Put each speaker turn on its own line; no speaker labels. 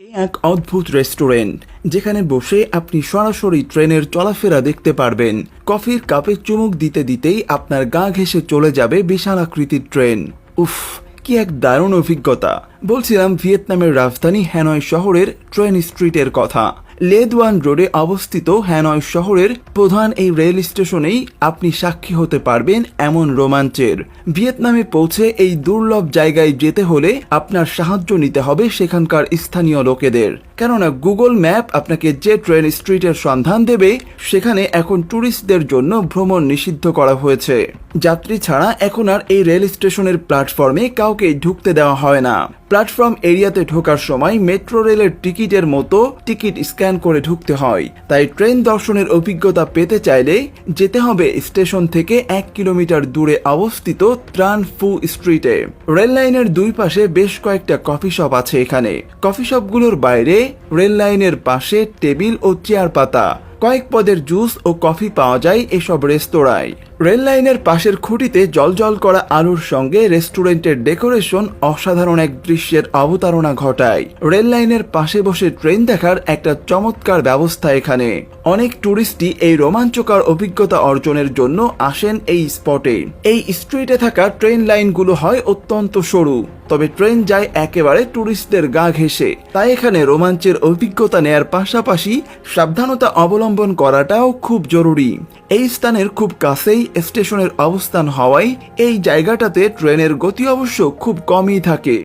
এক অদ্ভুত রেস্টুরেন্ট, যেখানে বসে আপনি সরাসরি ট্রেনের চলাফেরা দেখতে পারবেন। কফির কাপে চুমুক দিতে দিতেই আপনার গা ঘেসে চলে যাবে বিশাল আকৃতির ট্রেন। উফ, কি এক দারুণ অভিজ্ঞতা। বলছিলাম ভিয়েতনামের রাজধানী হ্যানয় শহরের ট্রেন স্ট্রিটের কথা। লেদওয়ান রোডে অবস্থিত হ্যানয় শহরের প্রধান এই রেল স্টেশনেই আপনি সাক্ষী হতে পারবেন এমন রোমাঞ্চের। ভিয়েতনামে পৌঁছে এই দুর্লভ জায়গায় যেতে হলে আপনার সাহায্য নিতে হবে সেখানকার স্থানীয় লোকেদের। কেননা গুগল ম্যাপ আপনাকে যে ট্রেন স্ট্রিটের সন্ধান দেবে, সেখানে এখন ট্যুরিস্টদের জন্য ভ্রমণ নিষিদ্ধ করা হয়েছে। যাত্রী ছাড়া এখন আর এই রেল স্টেশনের প্ল্যাটফর্মে কাউকে ঢুকতে দেওয়া হয় না। প্ল্যাটফর্ম এরিয়াতে ঢোকার সময় মেট্রো রেলের টিকিটের মতো টিকিট স্ক্যান করে ঢুকতে হয়। তাই ট্রেন দর্শনের অভিজ্ঞতা পেতে চাইলে যেতে হবে স্টেশন থেকে এক কিলোমিটার দূরে অবস্থিত ত্রান ফু স্ট্রিটে। রেল লাইনের দুই পাশে বেশ কয়েকটা কফি শপ আছে এখানে। কফি শপগুলোর বাইরে রেল লাইনের পাশে টেবিল ও চেয়ার পাতা। কয়েক পদের জুস ও কফি পাওয়া যায় এসব রেস্তোরাঁয়। রেল লাইনের পাশের খুঁটিতে জলজল করা আলোর সঙ্গে রেস্টুরেন্টের ডেকোরেশন অসাধারণ এক দৃশ্যের অবতারণা ঘটায়। রেল লাইনের পাশে বসে ট্রেন দেখার একটা চমৎকার ব্যবস্থা এখানে। অনেক ট্যুরিস্টই এই রোমাঞ্চকর অভিজ্ঞতা অর্জনের জন্য আসেন এই স্পটে। এই স্ট্রিটে থাকা ট্রেন লাইনগুলো হয় অত্যন্ত সরু, তবে ট্রেন যায় একেবারে ট্যুরিস্টদের গা ঘেঁষে। তাই এখানে রোমাঞ্চের অভিজ্ঞতা নেয়ার পাশাপাশি সাবধানতা অবলম্বন করাটাও খুব জরুরি। এই স্থানের খুব কাছেই স্টেশনের অবস্থান হওয়ায় এই জায়গাটাতে ট্রেনের গতি অবশ্য খুব কমই থাকে।